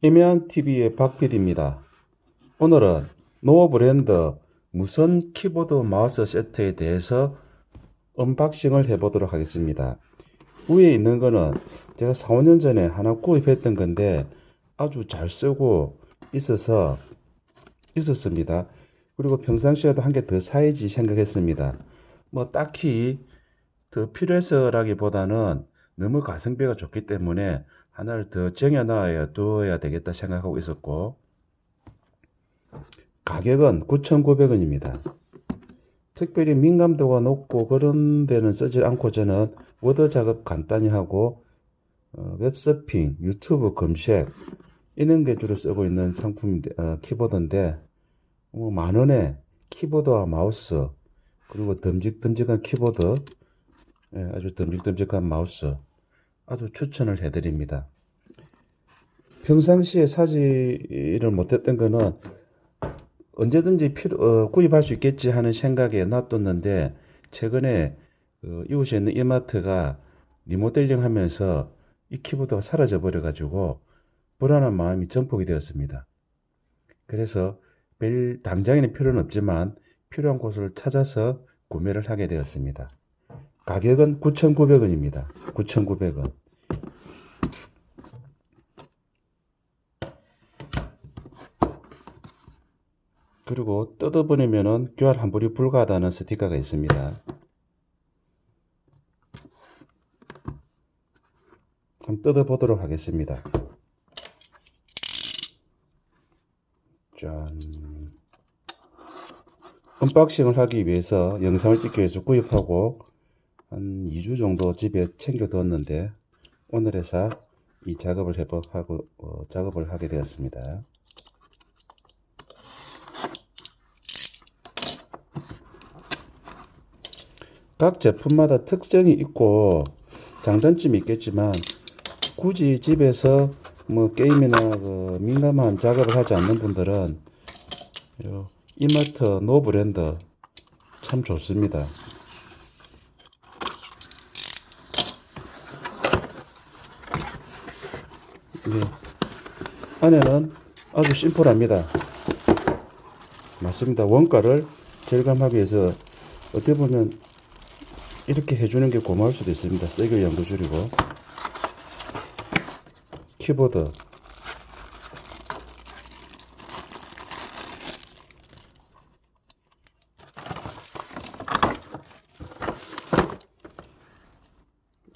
이면TV의 박PD입니다. 오늘은 노 브랜드 무선 키보드 마우스 세트에 대해서 언박싱을 해보도록 하겠습니다. 위에 있는 거는 제가 4, 5년 전에 하나 구입했던 건데 아주 잘 쓰고 있어서 있었습니다. 그리고 평상시에도 한 개 더 사야지 생각했습니다. 뭐 딱히 더 필요해서라기보다는 너무 가성비가 좋기 때문에 하나를 더 정해 놔야 두어야 되겠다 생각하고 있었고 가격은 9,900원입니다. 특별히 민감도가 높고 그런 데는 쓰지 않고 저는 워드 작업 간단히 하고 어, 웹서핑, 유튜브 검색 이런 게 주로 쓰고 있는 상품인데 어, 키보드인데 뭐만 원에 키보드와 마우스 그리고 듬직듬직한 키보드 예, 아주 듬직듬직한 마우스 아주 추천을 해드립니다. 평상시에 사지를 못했던 거는 언제든지 필요, 어, 구입할 수 있겠지 하는 생각에 놔뒀는데 최근에 그 이웃에 있는 이마트가 리모델링 하면서 이 키보드가 사라져 버려 가지고 불안한 마음이 전폭이 되었습니다. 그래서 매일 당장에는 필요는 없지만 필요한 곳을 찾아서 구매를 하게 되었습니다. 가격은 9,900원입니다. 9,900원. 그리고 뜯어버리면은 교환 환불이 불가하다는 스티커가 있습니다. 한번 뜯어보도록 하겠습니다. 짠. 언박싱을 하기 위해서 영상을 찍기 위해서 구입하고 한 2주 정도 집에 챙겨 두었는데 오늘에서 이 작업을 해보 하고 어, 작업을 하게 되었습니다. 각 제품마다 특성이 있고 장단점이 있겠지만 굳이 집에서 뭐 게임이나 그 민감한 작업을 하지 않는 분들은 요 이마트 노 브랜드 참 좋습니다. 네. 안에는 아주 심플합니다. 맞습니다. 원가를 절감하기 위해서 어떻게 보면 이렇게 해주는 게 고마울 수도 있습니다. 쓰기 양도 줄이고 키보드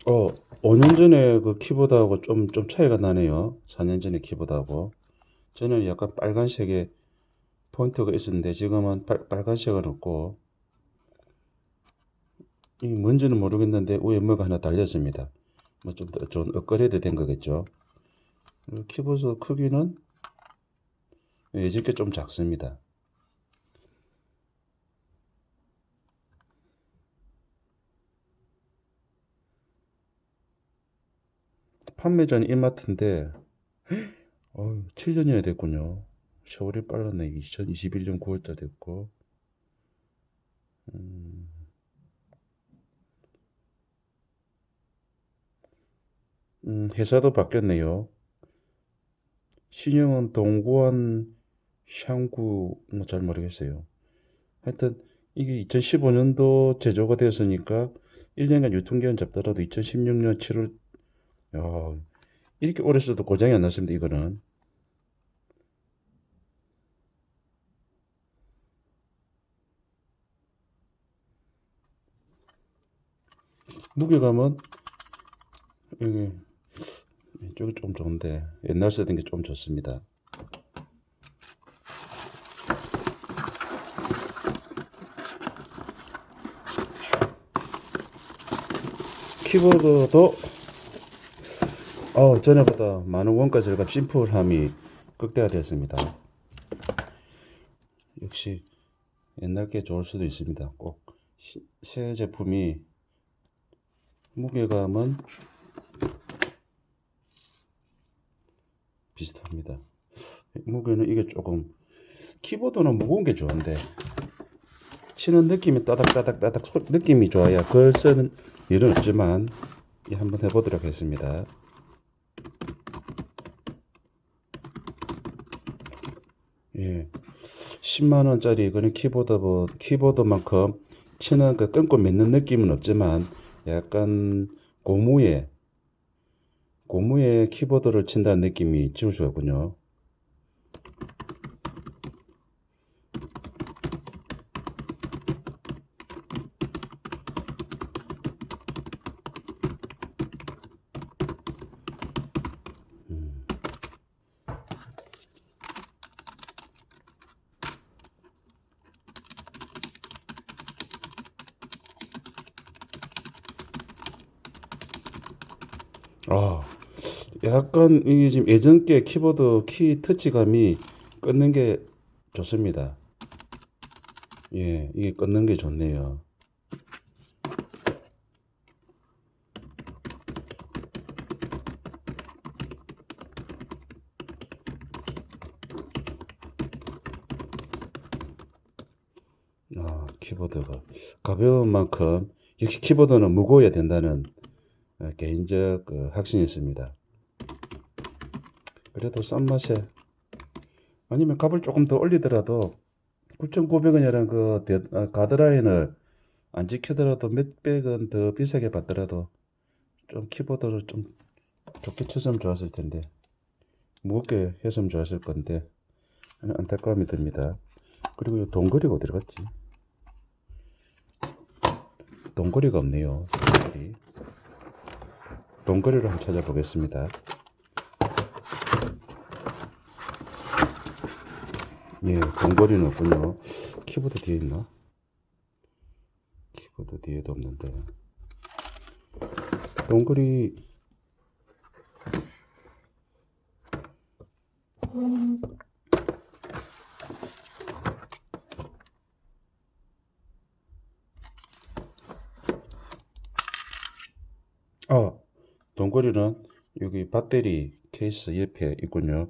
어, 5년 전에 그 키보드하고 좀, 좀 차이가 나네요. 4년 전에 키보드하고. 저는 약간 빨간색에 포인트가 있었는데 지금은 빨, 빨간색은 없고 이 뭔지는 모르겠는데 위에 뭐가 하나 달렸습니다. 뭐 좀 더 좀 업그레이드 된 거겠죠. 그리고 키보드 크기는 예전께 좀 작습니다. 판매 전 이마트인데 어 7년이나 됐군요. 세월이 빨랐네. 2021년 9월달 됐고 음, 음, 회사도 바뀌었네요. 신형은 동구안 샹구 뭐 잘 모르겠어요. 하여튼 이게 2015년도 제조가 되었으니까 1년간 유통기한 잡더라도 2016년 7월 야, 이렇게 오래 써도 고장이 안 났습니다. 이거는 무게감은 여기 이쪽이 좀 좋은데 옛날 쓰던 게 좀 좋습니다. 키보드도 어, 전에보다 많은 원가 절감 심플함이 극대화되었습니다. 역시 옛날 게 좋을 수도 있습니다. 꼭 새 제품이 무게감은 비슷합니다. 무게는 이게 조금 키보드는 무거운 게 좋은데 치는 느낌이 따닥따닥따닥 소- 느낌이 좋아야 글 쓰는 일은 없지만 이 한번 해보도록 하겠습니다. 예. 10만 원짜리 그런 키보드 뭐 키보드만큼 치는 그 끊고 맺는 느낌은 없지만 약간 고무의 고무의 키보드를 친다는 느낌이 지울 수가 없군요. 아, 약간 이게 지금 예전 게 키보드 키 터치감이 끊는 게 좋습니다. 예, 이게 끊는 게 좋네요. 아, 키보드가 가벼운 만큼 역시 키보드는 무거워야 된다는 어, 개인적 그 확신이 있습니다. 그래도 싼 맛에 아니면 값을 조금 더 올리더라도 9,900원이라는 그 데- 어, 가드라인을 안 지키더라도 몇백 원 더 비싸게 받더라도 좀 키보드를 좀 좋게 쳤으면 좋았을 텐데 무겁게 했으면 좋았을 건데 안타까움이 듭니다. 그리고 이 동거리가 어디 갔지? 동거리가 없네요. 동거리. 동거리를 한번 찾아보겠습니다. 예, 동거리는 없군요. 키보드 뒤에 있나? 키보드 뒤에도 없는데. 동거리, 아, 동거리는 여기 배터리 케이스 옆에 있군요.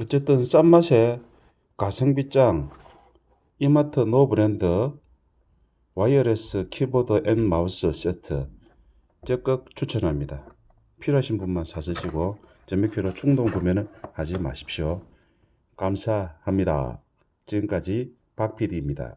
어쨌든 싼 맛에 가성비짱 이마트 노브랜드 와이어레스 키보드 앤 마우스 세트 적극 추천합니다. 필요하신 분만 사쓰시고 전매표로 충동 구매는 하지 마십시오. 감사합니다. 지금까지 박 PD입니다.